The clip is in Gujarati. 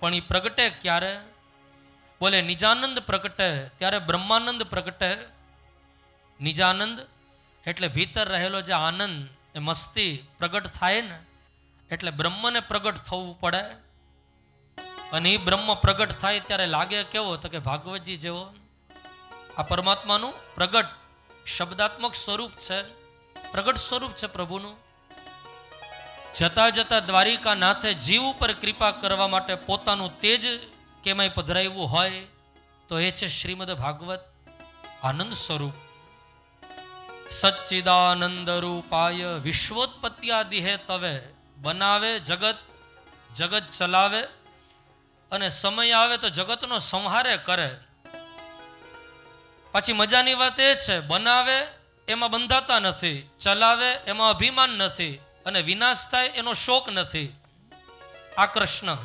પણ એ પ્રગટે ક્યારે? બોલે, નિજાનંદ પ્રગટે ત્યારે બ્રહ્માનંદ પ્રગટે. નિજાનંદ એટલે ભીતર રહેલો જે આનંદ, એ મસ્તી પ્રગટ થાય ને, એટલે બ્રહ્મને પ્રગટ થવું પડે. અને એ બ્રહ્મ પ્રગટ થાય ત્યારે લાગે કેવો તો કે ભાગવતજી જેવો. આ પરમાત્માનું પ્રગટ શબ્દાત્મક સ્વરૂપ છે. પ્રગટ સ્વરૂપ છે પ્રભુનું. જતા જતા દ્વારિકા નાથે જીવ ઉપર કૃપા કરવા માટે પોતાનું તેજ કેમાંય પધરાવ્યું હોય તો એ છે શ્રીમદ ભાગવત આનંદ સ્વરૂપ. સચ્ચિદાનંદ રૂપાય વિશ્વોત્પત્તિ હે તવે, બનાવે જગત જગત ચલાવે અને સમય આવે તો જગતનો સંહારે કરે. પાછી મજાની વાત એ છે, બનાવે એમાં બંધાતા નથી, ચલાવે એમાં અભિમાન નથી. અને વિનાશ થાય એનો શોક નથી. આ કૃષ્ણ.